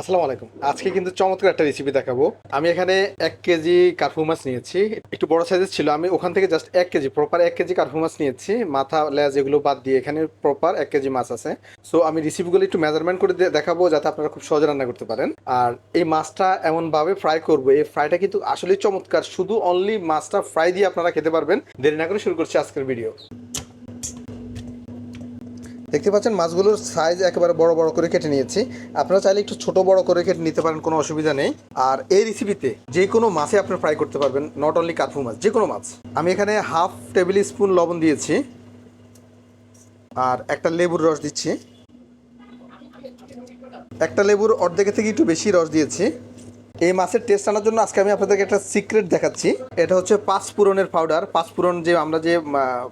আসসালামু আলাইকুম। আজকে কিন্তু চমৎকার একটা রেসিপি দেখাবো। আমি এখানে এক কেজি কার্ফু মাছ নিয়েছি। একটু বড় সাইজের ছিল। আমি ওখান থেকে জাস্ট এক কেজি প্রপার এক কেজি কার্ফু মাছ নিয়েছি। মাথা, লেজ এগুলো বাদ দিয়ে এখানে প্রপার এক কেজি মাছ আছে। সো আমি রেসিপিগুলো একটু মেজারমেন্ট করে দেখাবো যাতে আপনারা খুব সহজে রান্না করতে পারেন। আর এই মাছটা এমনভাবে ফ্রাই করব। এই ফ্রাইটা কিন্তু আসলে চমৎকার। শুধু অনলি মাছটা ফ্রাই দিয়ে আপনারা খেতে পারবেন। দেরি না করে শুরু করছি আজকের ভিডিও দেখতে পাচ্ছেন, মাছগুলোর সাইজ একেবারে বড় বড় করে কেটে নিয়েছি। আপনারা চাইলে একটু ছোট বড় করে কেটে নিতে পারেন, কোনো অসুবিধা নেই। আর এই রেসিপিতে যে কোনো মাছে আপনি ফ্রাই করতে পারবেন নট অনলি কাতফু মাছ, যে কোনো মাছ। আমি এখানে হাফ টেবিল স্পুন লবণ দিয়েছি। আর একটা লেবুর রস দিচ্ছি। একটা লেবুর অর্ধেকের থেকে একটু বেশি রস দিয়েছি। এই মাছের টেস্ট আনার জন্য আজকে আমি আপনাদেরকে একটা সিক্রেট দেখাচ্ছি। এটা হচ্ছে পাঁচফোড়নের পাউডার পাঁচফোড়ন যে আমরা যে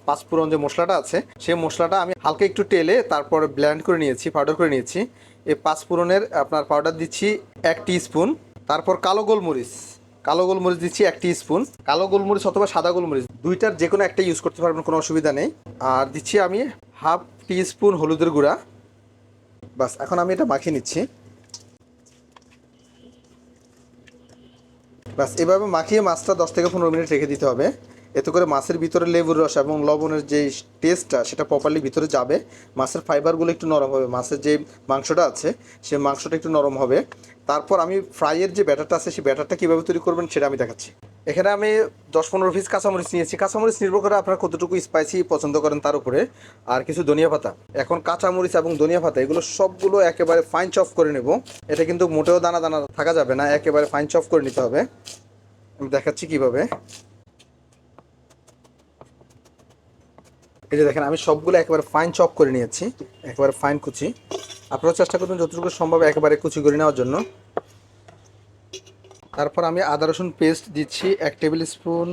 পাঁচফোড়ন যে মশলাটা আছে, সেই মশলাটা আমি হালকা একটু টেলে তারপর ব্ল্যান্ড করে নিয়েছি পাউডার করে নিয়েছি। এই পাঁচফোড়নের আপনার পাউডার দিচ্ছি এক স্পুন তারপর কালো গোলমরিচ কালো গোলমরিচ দিচ্ছি এক স্পুন কালো গোলমরিচ অথবা সাদা গোলমরিচ, দুইটার যে কোনো একটা ইউজ করতে পারবেন, কোনো অসুবিধা নেই। আর দিচ্ছি আমি হাফ স্পুন হলুদের গুঁড়া। বাস, এখন আমি এটা মাখিয়ে নিচ্ছি। বাস, এভাবে মাখিয়ে মাছটা দশ থেকে পনেরো মিনিট রেখে দিতে হবে। এতে করে মাছের ভিতরে লেবুর রস এবং লবণের যে টেস্টটা সেটা প্রপারলি ভিতরে যাবে। মাছের ফাইবারগুলো একটু নরম হবে। মাছের যে মাংসটা আছে, সে মাংসটা একটু নরম হবে। তারপর আমি ফ্রাইয়ের যে ব্যাটারটা আছে সেই ব্যাটারটা কীভাবে তৈরি করবেন, সেটা আমি দেখাচ্ছি। এখানে আমি দশ পনেরো পিস কাঁচামরিচ নিয়েছি। কাঁচামরিচ নির্ভর করে আপনারা কতটুকু স্পাইসি পছন্দ করেন তার উপরে। আর কিছু ধনিয়া পাতা। এখন কাঁচামরিচ এবং ধনিয়া পাতা, এগুলো সবগুলো একেবারে ফাইন চপ করে নেব। এটা কিন্তু মোটেও দানা দানা থাকা যাবে না, একেবারে ফাইন চপ করে নিতে হবে। আমি দেখাচ্ছি কীভাবে। এই যে দেখেন, আমি সবগুলো একেবারে ফাইন চপ করে নিয়েছি। একেবারে ফাইন কুচি। আপনারা চেষ্টা করবেন যতটুকু সম্ভব একেবারে কুচি করে নেওয়ার জন্য। তারপর আমি আদা রসুন পেস্ট দিচ্ছি এক টেবিল স্পুন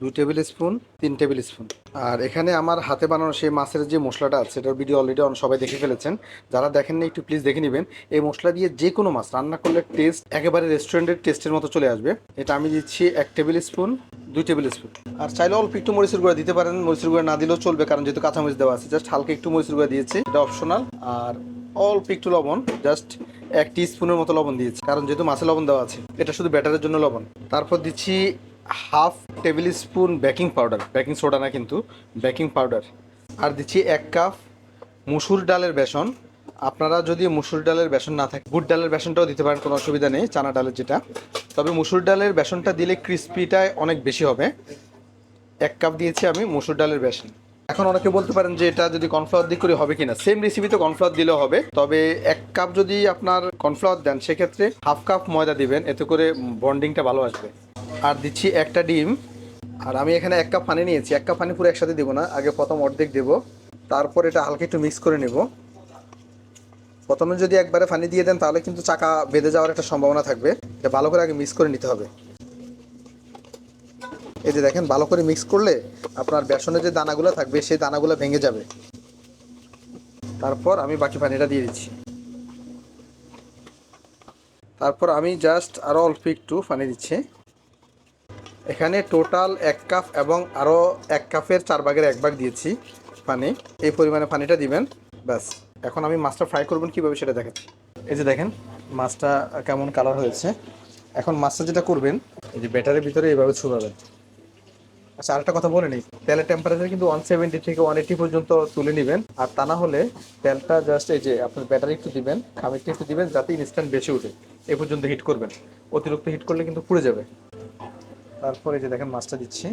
দুই টেবিল স্পুন তিন টেবিল স্পুন আর এখানে আমার হাতে বানানো সেই মাছের যে মশলাটা আছে এটার ভিডিও অলরেডি সবাই দেখে ফেলেছেন। যারা দেখেননি একটু প্লিজ দেখে নেবেন। এই মশলা দিয়ে যে কোনো মাছ রান্না করলে টেস্ট একেবারে রেস্টুরেন্টের টেস্টের মতো চলে আসবে। এটা আমি দিচ্ছি এক টেবিল স্পুন দুই টেবিল স্পুন আর চাইলে অল্প একটু মরিচের গুঁড়া দিতে পারেন। মরিচের গুঁড়া না দিলেও চলবে, কারণ যেহেতু কাঁচামরিচ দেওয়া আছে জাস্ট হালকা একটু মরিচের গুঁড়া দিয়েছি, এটা অপশনাল আর অল্প একটু লবণ জাস্ট এক টি স্পুনের মতো লবণ দিয়েছি। কারণ যেহেতু মাছে লবণ দেওয়া আছে, এটা শুধু ব্যাটারের জন্য লবণ। তারপর দিচ্ছি half tablespoon baking powder baking soda না কিন্তু বেকিং পাউডার আর দিচ্ছি এক কাপ মুসুর ডালের বেসন। আপনারা যদি মুসুর ডালের বেসন না থাকে, বুট ডালের বেসনটাও দিতে পারেন, কোনো অসুবিধা নেই, চানা ডালের যেটা। তবে মুসুর ডালের বেসনটা দিলে ক্রিস্পিটায় অনেক বেশি হবে। এক কাপ দিয়েছি আমি মুসুর ডালের বেসন। এখন অনেকে বলতে পারেন যে এটা যদি কর্নফ্লাওয়ার দিয়ে করে হবে কিনা? সেম রেসিপিতে কর্নফ্লাওয়ার দিলেও হবে। তবে এক কাপ যদি আপনার কর্নফ্লাওয়ার দেন, সেক্ষেত্রে হাফ কাপ ময়দা দিবেন, এতে করে বন্ডিংটা ভালো আসবে। আর দিচ্ছি একটা ডিম। আর আমি এখানে এক কাপ পানি নিয়েছি। এক কাপ পানি পুরো একসাথে দেবো না। আগে প্রথম অর্ধেক দেবো। তারপর এটা হালকা একটু মিক্স করে নেব। প্রথমে যদি একবারে পানি দিয়ে দেন, তাহলে কিন্তু চাকা বেঁধে যাওয়ার একটা সম্ভাবনা থাকবে। এটা ভালো করে আগে মিক্স করে নিতে হবে। এই যে দেখেন, ভালো করে মিক্স করলে আপনার বেসনের যে দানাগুলো থাকবে, সেই দানাগুলো ভেঙে যাবে। তারপর আমি বাকি পানিটা দিয়ে দিচ্ছি। তারপর আমি জাস্ট আরও অল্প একটু পানি দিচ্ছি। এখানে টোটাল এক কাপ এবং আরও এক কাপের চার ভাগের এক ভাগ দিয়েছি পানি। এই পরিমাণে পানিটা দিবেন, ব্যাস। এখন আমি মাছটা ফ্রাই করবেন কীভাবে সেটা দেখাচ্ছি। এই যে দেখেন, মাছটা কেমন কালার হয়েছে। এখন মাছটা যেটা করবেন, এই যে ব্যাটারের ভিতরে এইভাবে ছুড়াবেন। আচ্ছা আরেকটা কথা বলে নিই। তেলের টেম্পারেচার কিন্তু ওয়ান সেভেন্টি থেকে ওয়ান এইটি পর্যন্ত তুলে নেবেন। আর তা না হলে তেলটা জাস্ট এই যে আপনার ব্যাটারি একটু দিবেন, খামিরটা একটু দিবেন, যাতে ইনস্ট্যান্ট বেশি উঠে এ পর্যন্ত হিট করবেন। অতিরিক্ত হিট করলে কিন্তু পুড়ে যাবে। তারপরে যে দেখেন মাছটা দিচ্ছি।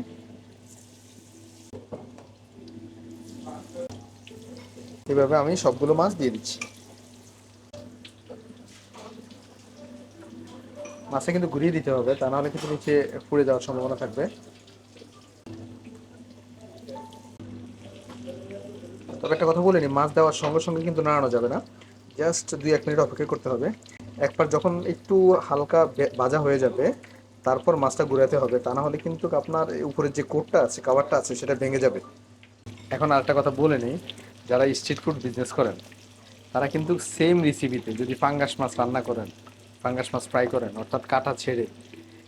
এভাবে আমি সবগুলো মাছ দিয়ে দিচ্ছি। মাছে কিন্তু ঘুরিয়ে দিতে হবে, তা নাহলে কিন্তু নিচে পুড়ে যাওয়ার সম্ভাবনা থাকবে। তবে একটা কথা বলে মাছ দেওয়ার সঙ্গে সঙ্গে কিন্তু নাড়ানো যাবে না। জাস্ট দুই এক মিনিট অপেক্ষা করতে হবে। একবার যখন একটু হালকা বে- ভাজা হয়ে যাবে, তারপর মাছটা ঘুরাতে হবে। তা না হলে কিন্তু আপনার উপরের যে কোটটা আছে কাভারটা আছে, সেটা ভেঙে যাবে। এখন আরেকটা কথা বলে নিই, যারা স্ট্রিট ফুড বিজনেস করেন, তারা কিন্তু সেম রেসিপিতে যদি ফাঙ্গাস মাছ রান্না করেন ফাঙ্গাস মাছ ফ্রাই করেন, অর্থাৎ কাটা ছেড়ে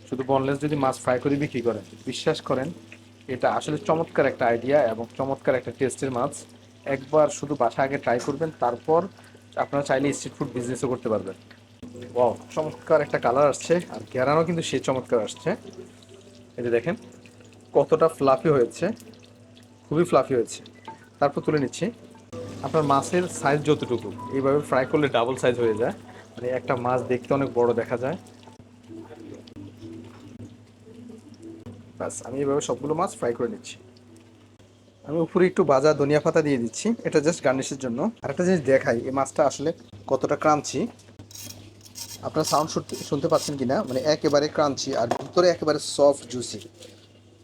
শুধু বনলেস যদি মাছ ফ্রাই করে বিক্রি করেন, বিশ্বাস করেন, এটা আসলে চমৎকার একটা আইডিয়া এবং চমৎকার একটা টেস্টের মাছ। একবার শুধু বাসা আগে ট্রাই করবেন, তারপর আপনারা চাইলে স্ট্রিট ফুড বিজনেসও করতে পারবেন। ওয়াও চমৎকার একটা কালার আসছে, আর গ্যারানো কিন্তু সে চমৎকার আসছে। এই যে দেখেন, কতটা ফ্লাফি হয়েছে, খুবই ফ্লাফি হয়েছে। তারপর তুলে নিচ্ছি। আপনার মাছের সাইজ যতটুকু, এইভাবে ফ্রাই করলে ডাবল সাইজ হয়ে যায়। মানে একটা মাছ দেখতে অনেক বড় দেখা যায়। ব্যাস, আমি এইভাবে সবগুলো মাছ ফ্রাই করে নিচ্ছি। আমি উপরে একটু ভাজা ধনিয়া পাতা দিয়ে দিচ্ছি। এটা জাস্ট গার্নিশের জন্য। আর একটা জিনিস দেখাই, এই মাছটা আসলে কতটা ক্রাঞ্চি আপনারা সাউন্ড শুনতে পাচ্ছেন কি না মানে একেবারে ক্রাঞ্চি আর ভিতরে একেবারে সফট জুসি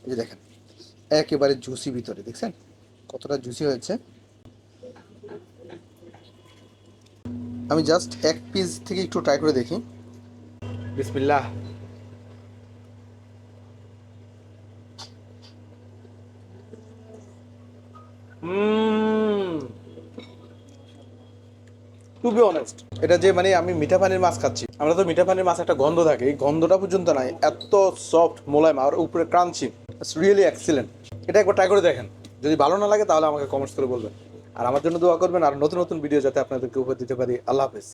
এই যে দেখেন, একেবারে জুসি ভিতরে, দেখছেন? কতটা জুসি হয়েছে। আমি জাস্ট এক পিস থেকে একটু ট্রাই করে দেখি। বিসমিল্লাহ। টু বি অনেস্ট এটা যে মানে আমি মিঠা পানির মাছ খাচ্ছি, আমরা তো মিঠা পানির মাছ একটা গন্ধ থাকে, এই গন্ধটা পর্যন্ত নাই, এত সফট মোলায়েম আর উপরে ক্রাঞ্চি ইটস রিয়েলি এক্সিলেন্ট এটা একবার ট্রাই করে দেখেন, যদি ভালো না লাগে তাহলে আমাকে কমেন্টস করে বলবেন। আর আমার জন্য দোয়া করবেন, আর নতুন নতুন ভিডিও যাতে আপনাদেরকে উপহার দিতে পারি, আল্লাহ হাফেজ।